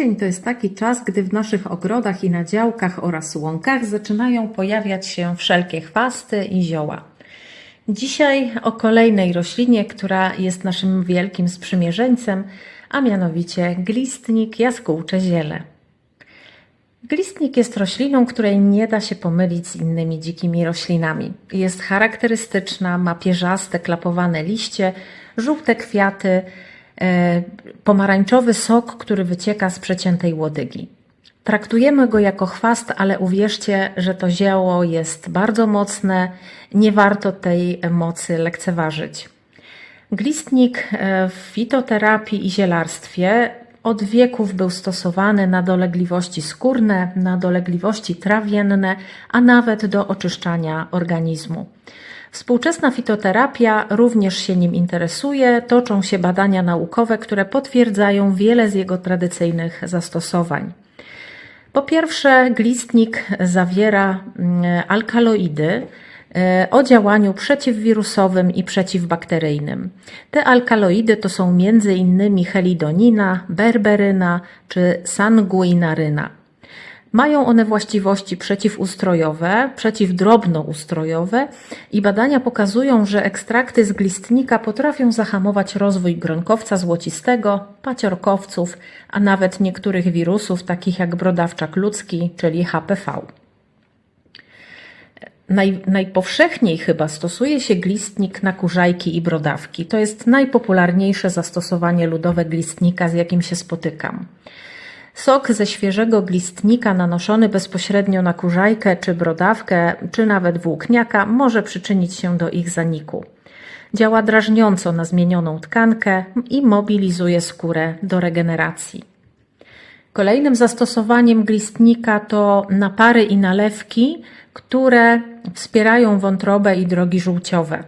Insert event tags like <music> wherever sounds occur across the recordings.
Kwiecień to jest taki czas, gdy w naszych ogrodach i na działkach oraz łąkach zaczynają pojawiać się wszelkie chwasty i zioła. Dzisiaj o kolejnej roślinie, która jest naszym wielkim sprzymierzeńcem, a mianowicie glistnik jaskółcze ziele. Glistnik jest rośliną, której nie da się pomylić z innymi dzikimi roślinami. Jest charakterystyczna, ma pierzaste, klapowane liście, żółte kwiaty, pomarańczowy sok, który wycieka z przeciętej łodygi. Traktujemy go jako chwast, ale uwierzcie, że to zioło jest bardzo mocne, nie warto tej mocy lekceważyć. Glistnik e, w fitoterapii i zielarstwie od wieków był stosowany na dolegliwości skórne, na dolegliwości trawienne, a nawet do oczyszczania organizmu. Współczesna fitoterapia również się nim interesuje, toczą się badania naukowe, które potwierdzają wiele z jego tradycyjnych zastosowań. Po pierwsze, glistnik zawiera mm, alkaloidy e, o działaniu przeciwwirusowym i przeciwbakteryjnym. Te alkaloidy to są m.in. helidonina, berberyna czy sanguinaryna. Mają one właściwości przeciwustrojowe, przeciwdrobnoustrojowe i badania pokazują, że ekstrakty z glistnika potrafią zahamować rozwój gronkowca złocistego, paciorkowców, a nawet niektórych wirusów takich jak brodawczak ludzki, czyli HPV. Naj, najpowszechniej chyba stosuje się glistnik na kurzajki i brodawki. To jest najpopularniejsze zastosowanie ludowe glistnika, z jakim się spotykam. Sok ze świeżego glistnika nanoszony bezpośrednio na kurzajkę czy brodawkę, czy nawet włókniaka może przyczynić się do ich zaniku. Działa drażniąco na zmienioną tkankę i mobilizuje skórę do regeneracji. Kolejnym zastosowaniem glistnika to napary i nalewki, które wspierają wątrobę i drogi żółciowe.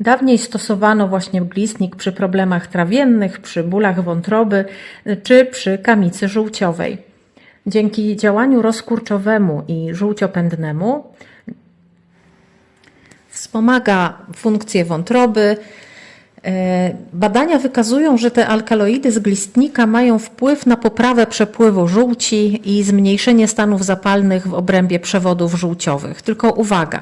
Dawniej stosowano właśnie glistnik przy problemach trawiennych, przy bólach wątroby czy przy kamicy żółciowej. Dzięki działaniu rozkurczowemu i żółciopędnemu wspomaga funkcję wątroby. E, Badania wykazują, że te alkaloidy z glistnika mają wpływ na poprawę przepływu żółci i zmniejszenie stanów zapalnych w obrębie przewodów żółciowych. Tylko uwaga,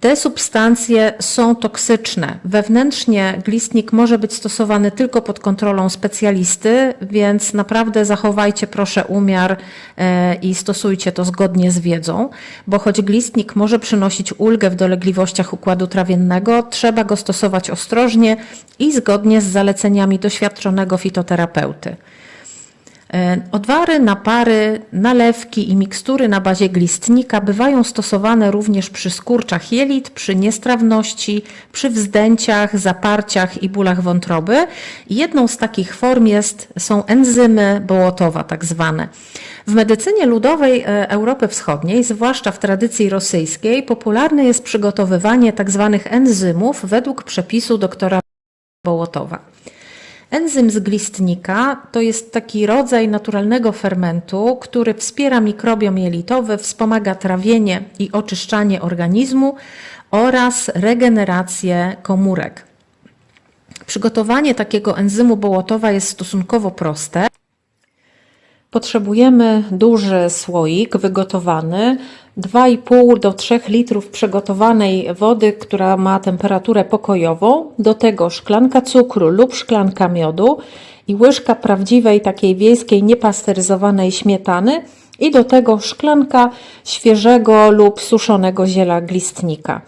te substancje są toksyczne. Wewnętrznie glistnik może być stosowany tylko pod kontrolą specjalisty, więc naprawdę zachowajcie proszę umiar e, i stosujcie to zgodnie z wiedzą, bo choć glistnik może przynosić ulgę w dolegliwościach układu trawiennego, trzeba go stosować ostrożnie i zgodnie z zaleceniami doświadczonego fitoterapeuty. E, Odwary, napary, nalewki i mikstury na bazie glistnika bywają stosowane również przy skurczach jelit, przy niestrawności, przy wzdęciach, zaparciach i bólach wątroby. Jedną z takich form jest, są enzymy bołotowa, tak zwane. W medycynie ludowej e, Europy Wschodniej, zwłaszcza w tradycji rosyjskiej, popularne jest przygotowywanie tak zwanych enzymów według przepisu doktora Bołotowa. Enzym z glistnika to jest taki rodzaj naturalnego fermentu, który wspiera mikrobiom jelitowy, wspomaga trawienie i oczyszczanie organizmu oraz regenerację komórek. Przygotowanie takiego enzymu bołotowa jest stosunkowo proste. Potrzebujemy duży słoik wygotowany, 2,5 do 3 litrów przygotowanej wody, która ma temperaturę pokojową, do tego szklanka cukru lub szklanka miodu i łyżka prawdziwej takiej wiejskiej niepasteryzowanej śmietany i do tego szklanka świeżego lub suszonego ziela glistnika.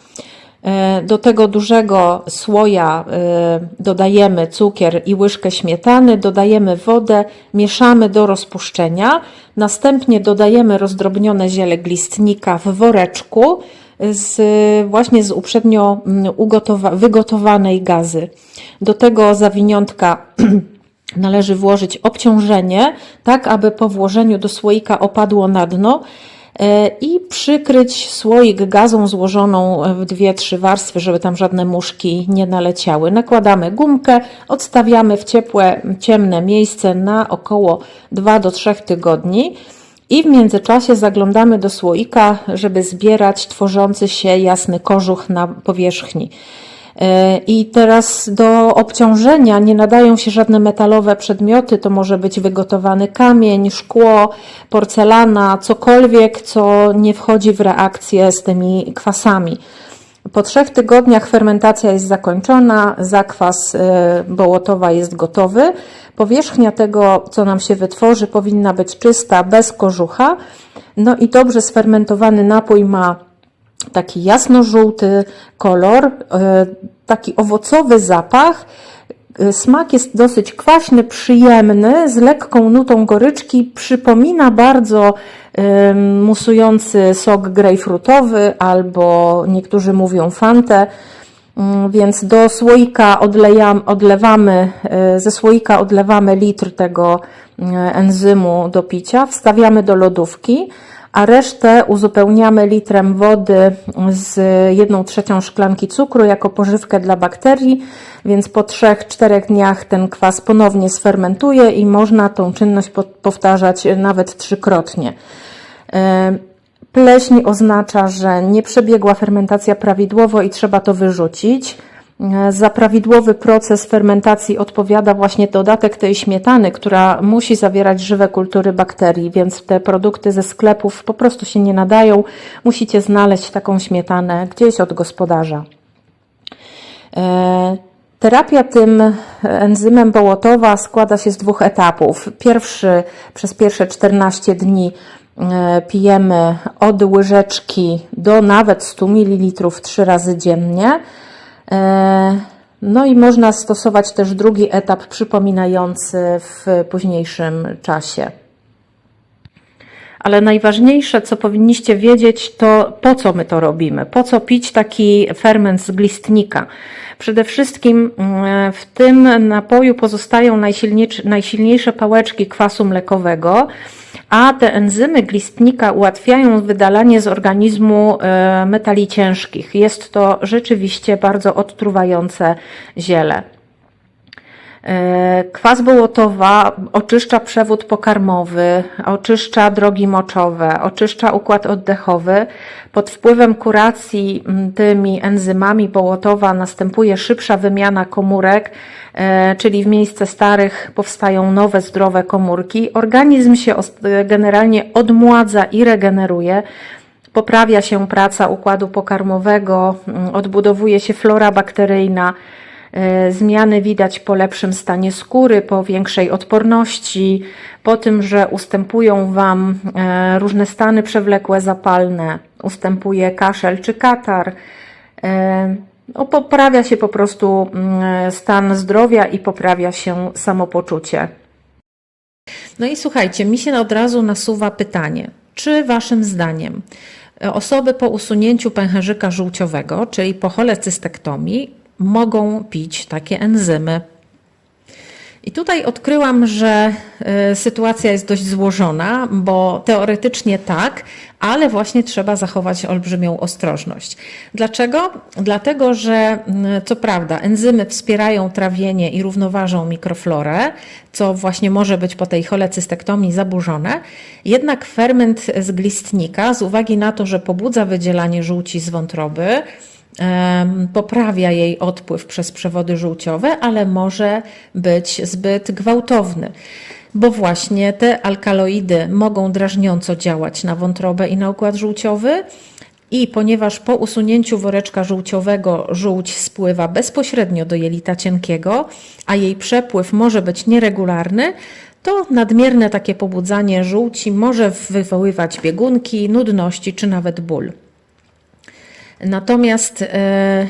E, Do tego dużego słoja e, dodajemy cukier i łyżkę śmietany, dodajemy wodę, mieszamy do rozpuszczenia. Następnie dodajemy rozdrobnione ziele glistnika w woreczku z, właśnie z uprzednio mm, wygotowanej gazy. Do tego zawiniątka <clears throat> należy włożyć obciążenie, tak aby po włożeniu do słoika opadło na dno i przykryć słoik gazą złożoną w dwie, trzy warstwy, żeby tam żadne muszki nie naleciały. Nakładamy gumkę, odstawiamy w ciepłe, ciemne miejsce na około 2 do 3 tygodni. I w międzyczasie zaglądamy do słoika, żeby zbierać tworzący się jasny kożuch na powierzchni. E, I teraz do obciążenia nie nadają się żadne metalowe przedmioty, to może być wygotowany kamień, szkło, porcelana, cokolwiek, co nie wchodzi w reakcję z tymi kwasami. Po trzech tygodniach fermentacja jest zakończona, zakwas e, Bołotowa jest gotowy. Powierzchnia tego, co nam się wytworzy, powinna być czysta, bez kożucha. No i dobrze sfermentowany napój ma taki jasno-żółty kolor, e, taki owocowy zapach. E, Smak jest dosyć kwaśny, przyjemny, z lekką nutą goryczki. Przypomina bardzo em, musujący sok grejpfrutowy albo niektórzy mówią fantę. Mm, Więc do słoika odlejam, odlewamy, e, ze słoika odlewamy litr tego e, enzymu do picia, wstawiamy do lodówki, a resztę uzupełniamy litrem wody z jedną trzecią szklanki cukru jako pożywkę dla bakterii, więc po 3-4 dniach ten kwas ponownie sfermentuje i można tą czynność po- powtarzać nawet trzykrotnie. E, Pleśń oznacza, że nie przebiegła fermentacja prawidłowo i trzeba to wyrzucić. E, Za prawidłowy proces fermentacji odpowiada właśnie dodatek tej śmietany, która musi zawierać żywe kultury bakterii, więc te produkty ze sklepów po prostu się nie nadają. Musicie znaleźć taką śmietanę gdzieś od gospodarza. E, Terapia tym enzymem Bołotowa składa się z dwóch etapów. Pierwszy, przez pierwsze 14 dni e, pijemy od łyżeczki do nawet 100 ml trzy razy dziennie. E, No i można stosować też drugi etap przypominający w późniejszym czasie. Ale najważniejsze, co powinniście wiedzieć, to po co my to robimy, po co pić taki ferment z glistnika. Przede wszystkim mm, w tym napoju pozostają najsilniejsze, najsilniejsze pałeczki kwasu mlekowego, a te enzymy glistnika ułatwiają wydalanie z organizmu e, metali ciężkich. Jest to rzeczywiście bardzo odtruwające ziele. E, Kwas Bołotowa oczyszcza przewód pokarmowy, oczyszcza drogi moczowe, oczyszcza układ oddechowy. Pod wpływem kuracji tymi enzymami Bołotowa następuje szybsza wymiana komórek, e, czyli w miejsce starych powstają nowe, zdrowe komórki. Organizm się os- generalnie odmładza i regeneruje. Poprawia się praca układu pokarmowego, odbudowuje się flora bakteryjna. E, Zmiany widać po lepszym stanie skóry, po większej odporności, po tym, że ustępują Wam e, różne stany przewlekłe zapalne, ustępuje kaszel czy katar. E, No, poprawia się po prostu mm, stan zdrowia i poprawia się samopoczucie. No i słuchajcie, mi się od razu nasuwa pytanie, czy Waszym zdaniem osoby po usunięciu pęcherzyka żółciowego, czyli po cholecystektomii, mogą pić takie enzymy? I tutaj odkryłam, że y, sytuacja jest dość złożona, bo teoretycznie tak, ale właśnie trzeba zachować olbrzymią ostrożność. Dlaczego? Dlatego, że y, co prawda enzymy wspierają trawienie i równoważą mikroflorę, co właśnie może być po tej cholecystektomii zaburzone, jednak ferment z glistnika, z uwagi na to, że pobudza wydzielanie żółci z wątroby, poprawia jej odpływ przez przewody żółciowe, ale może być zbyt gwałtowny. Bo właśnie te alkaloidy mogą drażniąco działać na wątrobę i na układ żółciowy, i ponieważ po usunięciu woreczka żółciowego żółć spływa bezpośrednio do jelita cienkiego, a jej przepływ może być nieregularny, to nadmierne takie pobudzanie żółci może wywoływać biegunki, nudności czy nawet ból. Natomiast e,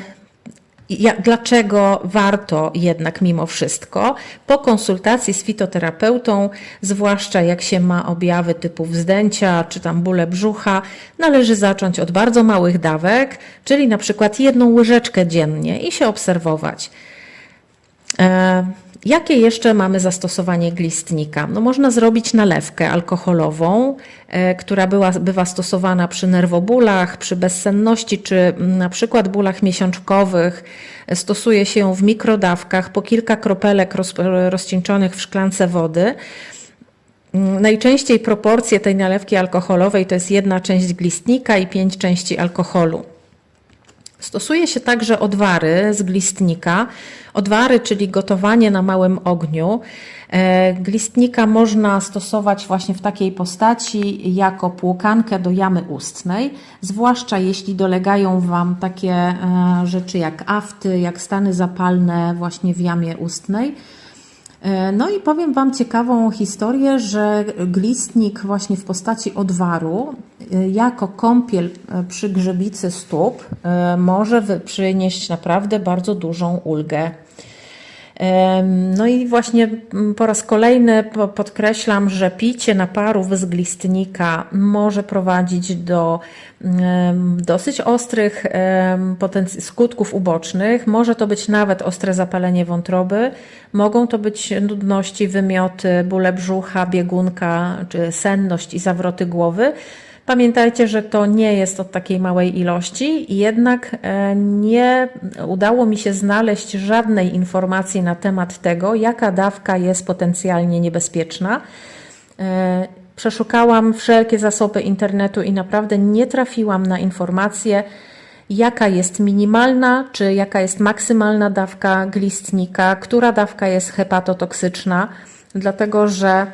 ja, dlaczego warto jednak mimo wszystko po konsultacji z fitoterapeutą, zwłaszcza jak się ma objawy typu wzdęcia czy tam bóle brzucha, należy zacząć od bardzo małych dawek, czyli na przykład jedną łyżeczkę dziennie i się obserwować. E, Jakie jeszcze mamy zastosowanie glistnika? No można zrobić nalewkę alkoholową, e, która była, bywa stosowana przy nerwobólach, przy bezsenności czy mm, na przykład bólach miesiączkowych. Stosuje się ją w mikrodawkach po kilka kropelek roz, rozcieńczonych w szklance wody. Mm, Najczęściej proporcje tej nalewki alkoholowej to jest jedna część glistnika i pięć części alkoholu. Stosuje się także odwary z glistnika. Odwary, czyli gotowanie na małym ogniu. E, glistnika można stosować właśnie w takiej postaci jako płukankę do jamy ustnej, zwłaszcza jeśli dolegają Wam takie e, rzeczy jak afty, jak stany zapalne właśnie w jamie ustnej. E, No i powiem Wam ciekawą historię, że glistnik właśnie w postaci odwaru e, jako kąpiel e, przy grzybicy stóp może przynieść naprawdę bardzo dużą ulgę. No i właśnie mm, po raz kolejny po- podkreślam, że picie naparów z glistnika może prowadzić do dosyć ostrych skutków ubocznych. Może to być nawet ostre zapalenie wątroby, mogą to być nudności, wymioty, bóle brzucha, biegunka czy senność i zawroty głowy. Pamiętajcie, że to nie jest od takiej małej ilości, jednak e, nie udało mi się znaleźć żadnej informacji na temat tego, jaka dawka jest potencjalnie niebezpieczna. E, Przeszukałam wszelkie zasoby internetu i naprawdę nie trafiłam na informację, jaka jest minimalna czy jaka jest maksymalna dawka glistnika, która dawka jest hepatotoksyczna, dlatego że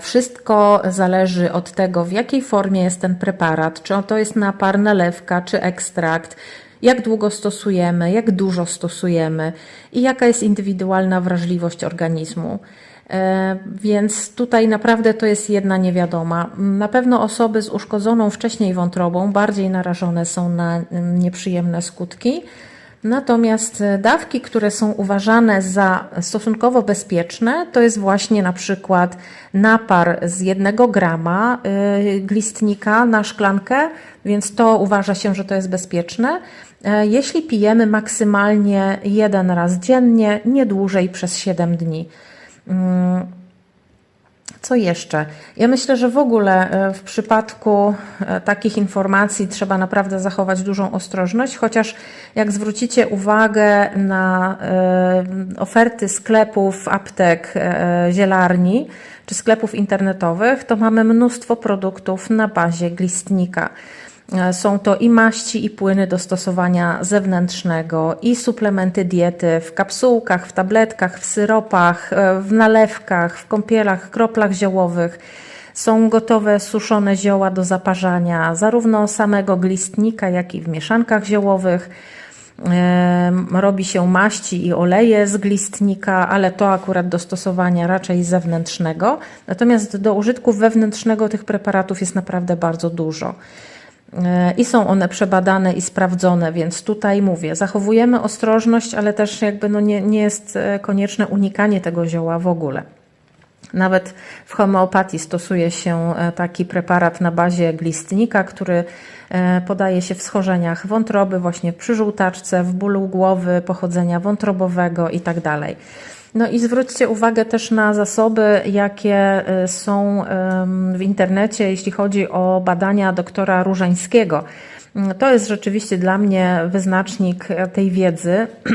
Wszystko zależy od tego, w jakiej formie jest ten preparat, czy to jest napar, nalewka, czy ekstrakt, jak długo stosujemy, jak dużo stosujemy i jaka jest indywidualna wrażliwość organizmu. E, Więc tutaj naprawdę to jest jedna niewiadoma. Na pewno osoby z uszkodzoną wcześniej wątrobą bardziej narażone są na mm, nieprzyjemne skutki. Natomiast e, dawki, które są uważane za stosunkowo bezpieczne, to jest właśnie na przykład napar z jednego grama y, glistnika na szklankę, więc to uważa się, że to jest bezpieczne. E, Jeśli pijemy maksymalnie jeden raz dziennie, nie dłużej przez 7 dni. Co jeszcze? Ja myślę, że w ogóle e, w przypadku e, takich informacji trzeba naprawdę zachować dużą ostrożność, chociaż jak zwrócicie uwagę na e, oferty sklepów, aptek, zielarni czy sklepów internetowych, to mamy mnóstwo produktów na bazie glistnika. E, Są to i maści, i płyny do stosowania zewnętrznego, i suplementy diety w kapsułkach, w tabletkach, w syropach, e, w nalewkach, w kąpielach, kroplach ziołowych. Są gotowe suszone zioła do zaparzania, zarówno samego glistnika, jak i w mieszankach ziołowych. Robi się maści i oleje z glistnika, ale to akurat do stosowania raczej zewnętrznego. Natomiast do użytku wewnętrznego tych preparatów jest naprawdę bardzo dużo. E, I są one przebadane i sprawdzone, więc tutaj mówię, zachowujemy ostrożność, ale też jakby no nie, nie jest e, konieczne unikanie tego zioła w ogóle. Nawet w homeopatii stosuje się e, taki preparat na bazie glistnika, który podaje się w schorzeniach wątroby, właśnie przy żółtaczce, w bólu głowy, pochodzenia wątrobowego itd. No i zwróćcie uwagę też na zasoby, jakie e, są w internecie, jeśli chodzi o badania doktora Różańskiego. Mm, To jest rzeczywiście dla mnie wyznacznik e, tej wiedzy. <clears throat>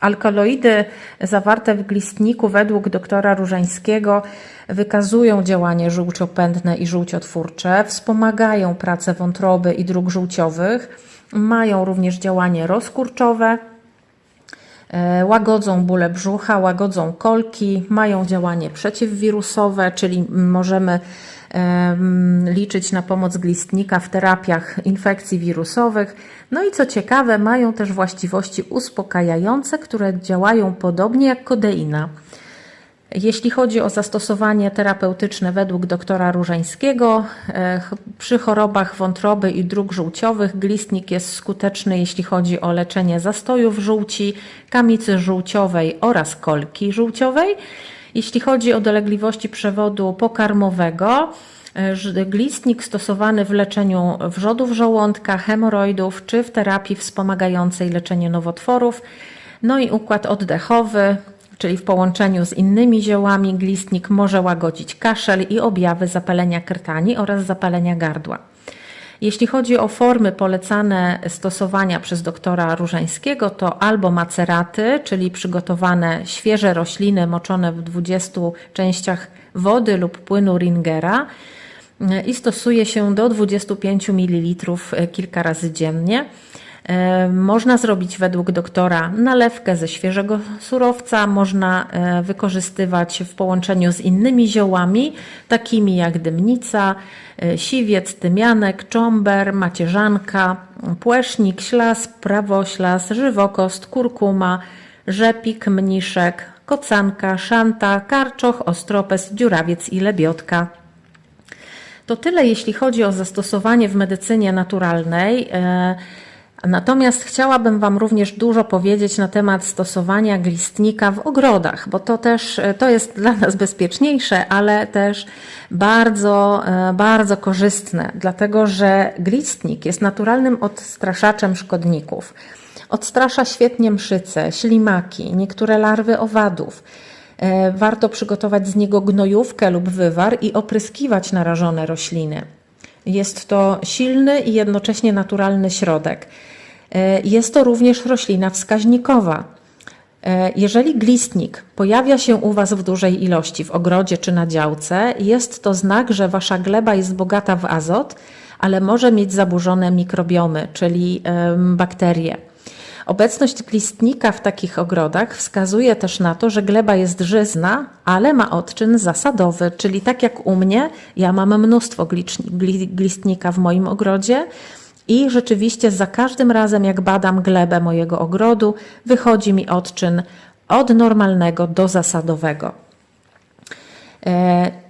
Alkaloidy zawarte w glistniku według doktora Różańskiego wykazują działanie żółciopędne i żółciotwórcze, wspomagają pracę wątroby i dróg żółciowych, mają również działanie rozkurczowe, łagodzą bóle brzucha, łagodzą kolki, mają działanie przeciwwirusowe, czyli możemy em, liczyć na pomoc glistnika w terapiach infekcji wirusowych. No i co ciekawe, mają też właściwości uspokajające, które działają podobnie jak kodeina. Jeśli chodzi o zastosowanie terapeutyczne według doktora Różańskiego, e, przy chorobach wątroby i dróg żółciowych glistnik jest skuteczny, jeśli chodzi o leczenie zastojów żółci, kamicy żółciowej oraz kolki żółciowej. Jeśli chodzi o dolegliwości przewodu pokarmowego, e, glistnik stosowany w leczeniu wrzodów żołądka, hemoroidów czy w terapii wspomagającej leczenie nowotworów, no i układ oddechowy, czyli w połączeniu z innymi ziołami glistnik może łagodzić kaszel i objawy zapalenia krtani oraz zapalenia gardła. Jeśli chodzi o formy polecane stosowania przez doktora Różańskiego, to albo maceraty, czyli przygotowane świeże rośliny moczone w 20 częściach wody lub płynu Ringera, e, i stosuje się do 25 ml kilka razy dziennie. E, Można zrobić według doktora nalewkę ze świeżego surowca, można e, wykorzystywać w połączeniu z innymi ziołami, takimi jak dymnica, e, siwiec, tymianek, cząber, macierzanka, płesznik, ślas, prawoślas, żywokost, kurkuma, rzepik, mniszek, kocanka, szanta, karczoch, ostropes, dziurawiec i lebiotka. To tyle, jeśli chodzi o zastosowanie w medycynie naturalnej. Natomiast chciałabym Wam również dużo powiedzieć na temat stosowania glistnika w ogrodach, bo to też e, to jest dla nas bezpieczniejsze, ale też bardzo, e, bardzo korzystne, dlatego że glistnik jest naturalnym odstraszaczem szkodników. Odstrasza świetnie mszyce, ślimaki, niektóre larwy owadów. E, Warto przygotować z niego gnojówkę lub wywar i opryskiwać narażone rośliny. Jest to silny i jednocześnie naturalny środek. E, Jest to również roślina wskaźnikowa. E, Jeżeli glistnik pojawia się u Was w dużej ilości w ogrodzie czy na działce, jest to znak, że Wasza gleba jest bogata w azot, ale może mieć zaburzone mikrobiomy, czyli bakterie. Obecność glistnika w takich ogrodach wskazuje też na to, że gleba jest żyzna, ale ma odczyn zasadowy, czyli tak jak u mnie, ja mam mnóstwo glistnika w moim ogrodzie i rzeczywiście za każdym razem, jak badam glebę mojego ogrodu, wychodzi mi odczyn od normalnego do zasadowego.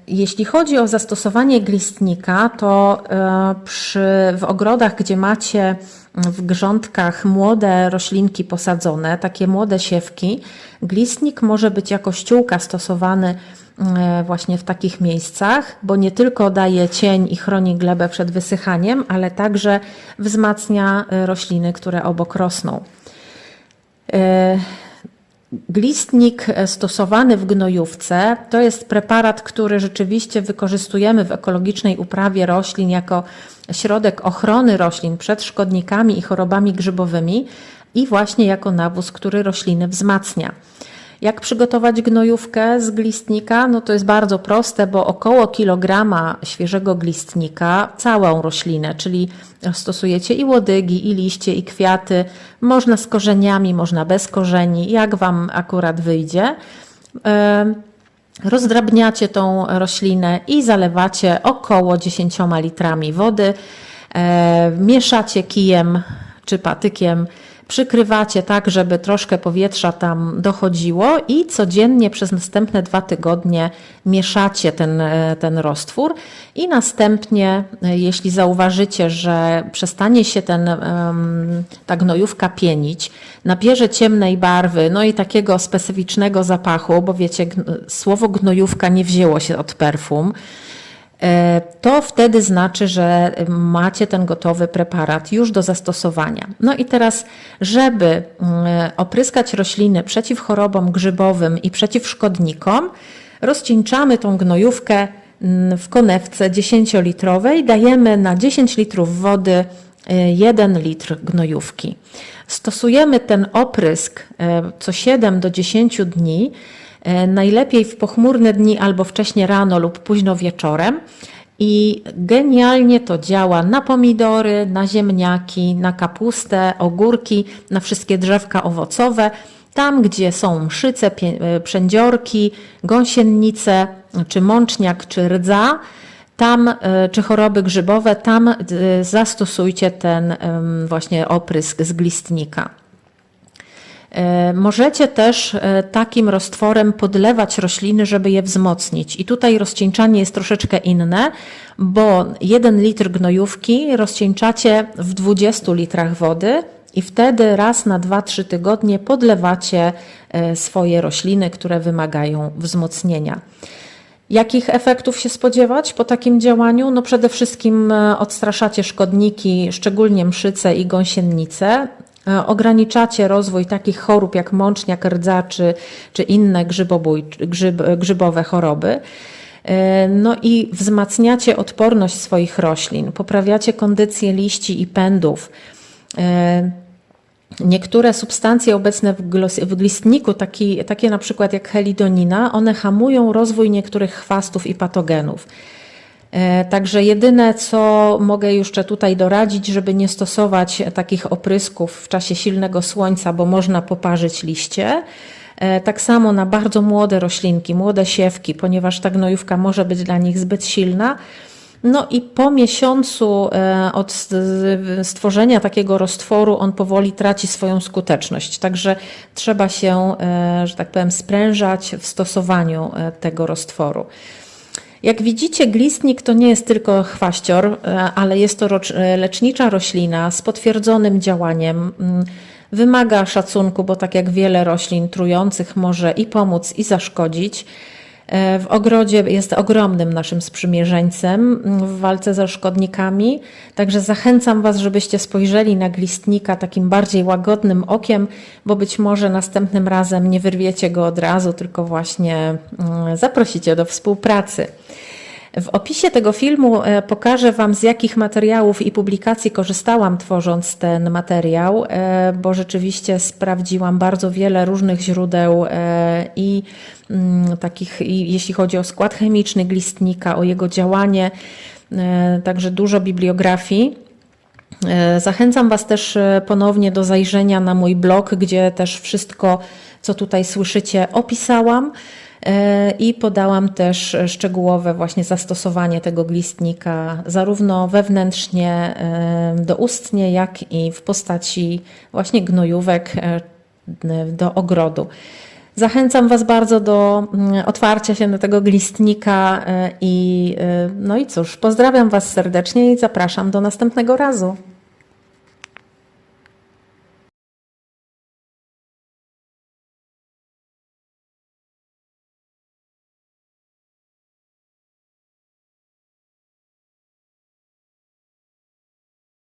Jeśli chodzi o zastosowanie glistnika, to e, przy, w ogrodach, gdzie macie w grządkach młode roślinki posadzone, takie młode siewki, glistnik może być jako ściółka stosowany e, właśnie w takich miejscach, bo nie tylko daje cień i chroni glebę przed wysychaniem, ale także wzmacnia e, rośliny, które obok rosną. Glistnik e, stosowany w gnojówce to jest preparat, który rzeczywiście wykorzystujemy w ekologicznej uprawie roślin jako środek ochrony roślin przed szkodnikami i chorobami grzybowymi i właśnie jako nawóz, który rośliny wzmacnia. Jak przygotować gnojówkę z glistnika? No to jest bardzo proste, bo około kilograma świeżego glistnika, całą roślinę, czyli stosujecie i łodygi, i liście, i kwiaty. Można z korzeniami, można bez korzeni, jak Wam akurat wyjdzie. Em, Rozdrabniacie tą roślinę i zalewacie około 10 litrami wody. E, mieszacie kijem czy patykiem, przykrywacie tak, żeby troszkę powietrza tam dochodziło i codziennie przez następne dwa tygodnie mieszacie ten, e, ten roztwór. I następnie, e, jeśli zauważycie, że przestanie się ten, ta gnojówka pienić, nabierze ciemnej barwy, no i takiego specyficznego zapachu, bo wiecie, słowo gnojówka nie wzięło się od perfum, to wtedy znaczy, że macie ten gotowy preparat już do zastosowania. No i teraz, żeby mm, opryskać rośliny przeciw chorobom grzybowym i przeciw szkodnikom, rozcieńczamy tą gnojówkę mm, w konewce 10-litrowej, dajemy na 10 litrów wody 1 litr gnojówki. Stosujemy ten oprysk e, co 7 do 10 dni, e, najlepiej w pochmurne dni albo wcześnie rano lub późno wieczorem. I genialnie to działa na pomidory, na ziemniaki, na kapustę, ogórki, na wszystkie drzewka owocowe. Tam, gdzie są mszyce, e, przędziorki, gąsienice, czy mączniak, czy rdza, tam, e, czy choroby grzybowe, tam e, zastosujcie ten właśnie oprysk z glistnika. E, Możecie też e, takim roztworem podlewać rośliny, żeby je wzmocnić. I tutaj rozcieńczanie jest troszeczkę inne, bo 1 litr gnojówki rozcieńczacie w 20 litrach wody i wtedy raz na 2-3 tygodnie podlewacie e, swoje rośliny, które wymagają wzmocnienia. Jakich efektów się spodziewać po takim działaniu? No przede wszystkim odstraszacie szkodniki, szczególnie mszyce i gąsienice. E, Ograniczacie rozwój takich chorób jak mączniak, rdza czy, czy inne grzybobój, grzyb, grzybowe choroby. E, No i wzmacniacie odporność swoich roślin, poprawiacie kondycję liści i pędów. E, Niektóre substancje obecne w, glistniku, taki, takie na przykład jak helidonina, one hamują rozwój niektórych chwastów i patogenów. E, Także jedyne, co mogę jeszcze tutaj doradzić, żeby nie stosować takich oprysków w czasie silnego słońca, bo można poparzyć liście. E, Tak samo na bardzo młode roślinki, młode siewki, ponieważ ta gnojówka może być dla nich zbyt silna. No i po miesiącu e, od stworzenia takiego roztworu on powoli traci swoją skuteczność. Także trzeba się, że tak powiem, sprężać w stosowaniu tego roztworu. Jak widzicie, glistnik to nie jest tylko chwaścior, e, ale jest to e, lecznicza roślina z potwierdzonym działaniem. Mm, Wymaga szacunku, bo tak jak wiele roślin trujących może i pomóc, i zaszkodzić. E, W ogrodzie jest ogromnym naszym sprzymierzeńcem w walce ze szkodnikami, także zachęcam Was, żebyście spojrzeli na glistnika takim bardziej łagodnym okiem, bo być może następnym razem nie wyrwiecie go od razu, tylko właśnie mm, zaprosicie do współpracy. W opisie tego filmu e, pokażę Wam, z jakich materiałów i publikacji korzystałam, tworząc ten materiał, e, bo rzeczywiście sprawdziłam bardzo wiele różnych źródeł e, i mm, takich, jeśli chodzi o skład chemiczny glistnika, o jego działanie, także dużo bibliografii. Zachęcam Was też ponownie do zajrzenia na mój blog, gdzie też wszystko, co tutaj słyszycie, opisałam i podałam też szczegółowe właśnie zastosowanie tego glistnika, zarówno wewnętrznie, e, doustnie, jak i w postaci właśnie gnojówek e, do ogrodu. Zachęcam Was bardzo do mm, otwarcia się na tego glistnika e, i e, no i cóż, pozdrawiam Was serdecznie i zapraszam do następnego razu.